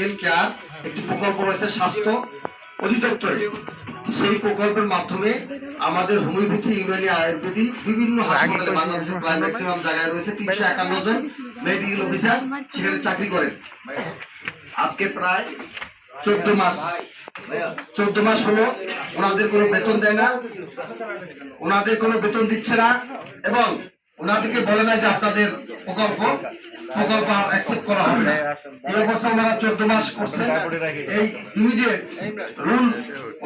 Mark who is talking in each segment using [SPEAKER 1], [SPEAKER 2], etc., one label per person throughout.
[SPEAKER 1] Medical care একটি প্রকল্প রয়েছে স্বাস্থ্য অধিদপ্তরে সেই প্রকল্পের মাধ্যমে আমাদের হোমিওপ্যাথি, ইউনানি আয়ুর্বেদিক বিভিন্ন হাসপাতালে বাংলাদেশের প্রায় ম্যাক্সিমাম জায়গায় রয়েছে তিনশো একান্ন জন মেডিকেল অফিসার সেখানে চাকরি করেন। আজকে প্রায় চোদ্দ মাস। চোদ্দ মাস হলো ওনাদের কোনো বেতন দেয় না, ওনাদের কোনো বেতন দিচ্ছে না এবং ওনাদেরকে বলে না যে আপনাদের প্রকল্প প্রকল্প আর অ্যাকসেপ্ট করা হবে। না এই অবস্থা ওনারা চোদ্দ মাস করছেন এই ইমিডিয়েট রুল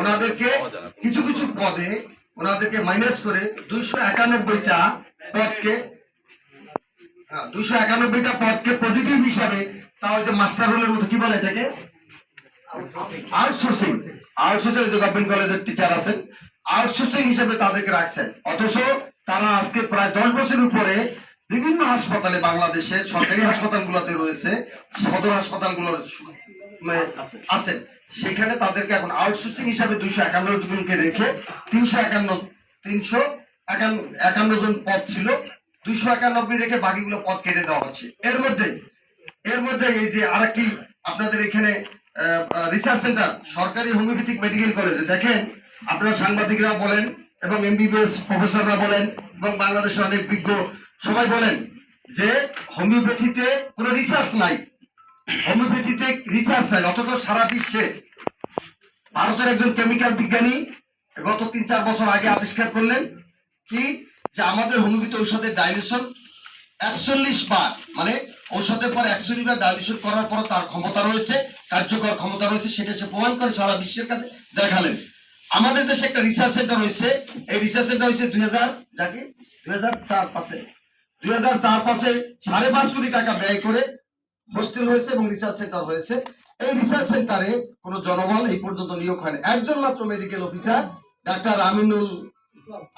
[SPEAKER 1] ওনাদেরকে কিছু কিছু পদে ওনাদেরকে মাইনাস করে দুইশো একানব্বইটা পদকে দুইশো একানব্বইটা পদকে পজিটিভ হিসাবে তাও যে মাস্টার রোলের মতো কি বলে এটাকে? আউটসোর্সিং আউটসোর্সিং যে গভর্নমেন্ট কলেজের টিচার আছেন আউটসোর্সিং হিসেবে তাদেরকে রাখছেন। অথচ তারা আজকে প্রায় দশ বছর উপরে বিভিন্ন হাসপাতালে বাংলাদেশের সরকারি হাসপাতালগুলোতে রয়েছে, সদর হাসপাতালগুলো আছেন সেখানে তাদেরকে এখন আউটসোর্সিং হিসাবে দুইশো একান্ন জনকে রেখে তিনশো একান্ন তিনশো একান্ন জন পদ ছিল, দুইশো একানব্বই রেখে বাকিগুলো পদ কেটে দেওয়া হচ্ছে। এর মধ্যে এর মধ্যে এই যে আরেকটি আপনাদের এখানে রিসার্চ সেন্টার সরকারি হোমিওপ্যাথিক মেডিকেল কলেজে দেখেন, আপনারা সাংবাদিকরা বলেন এবং এমবিবিএস প্রফেসররা বলেন এবং বাংলাদেশের অনেক বিজ্ঞ সবাই বলেন যে হোমিওপ্যাথিতে কোনো রিসার্চ নাই। হোমিওপ্যাথিতে রিসার্চ নাই, অথচ সারা বিশ্বে ভারতের একজন কেমিক্যাল বিজ্ঞানী গত তিন চার বছর আগে আবিষ্কার করলেন কি? যে আমাদের হোমিওপ্যাথি ঔষধের ডাইলেশন একচল্লিশ বার মানে ঔষধের পর একচল্লিশ বার ডাইলেশন করার পর তার ক্ষমতা রয়েছে, কার্যকর ক্ষমতা রয়েছে, সেটা সে প্রমাণ করে সারা বিশ্বের কাছে দেখালেন। আমাদের দেশে একটা রিসার্চ সেন্টার রয়েছে, এই রিসার্চ সেন্টার হয়েছে দুই হাজার, যাকে দুই হাজার চার পাশে দুই হাজার চার সাড়ে পাঁচ কোটি টাকা ব্যয় করে হোস্টেল হয়েছে এবং রিসার্চ সেন্টার হয়েছে। এই রিসার্চ সেন্টারে কোনো জনবল এই পর্যন্ত নিয়োগ হয়নি। একজন মাত্র মেডিকেল অফিসার ডাক্তার আমিনুল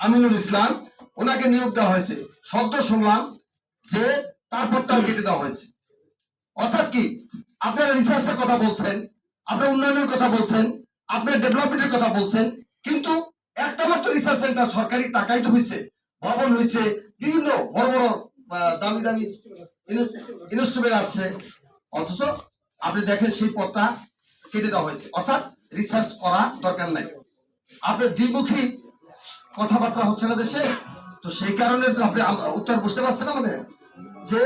[SPEAKER 1] আমিনুল ইসলাম, ওনাকে নিয়োগ দেওয়া হয়েছে। সদ্য শুনলাম যে তার কেটে দেওয়া হয়েছে। অর্থাৎ কি? আপনারা রিসার্চের কথা বলছেন, আপনার উন্নয়নের কথা বলছেন, আপনার ডেভেলপমেন্টের কথা বলছেন, কিন্তু একটা মাত্র রিসার্চ সেন্টার সরকারি টাকাই তো হয়েছে ভবন হয়েছে বিভিন্ন বড় বড় দামি দামি ইনস্ট্রুমেন্ট আসছে। অথচ আপনি দেখেন সেই পথটা কেটে দেওয়া হয়েছে। অর্থাৎ রিসার্চ করা দরকার নাই। আপনার দ্বিমুখী কথাবার্তা হচ্ছে না দেশে। তো সেই কারণে তো আপনি উত্তর বুঝতে পারছেন আমাদের যে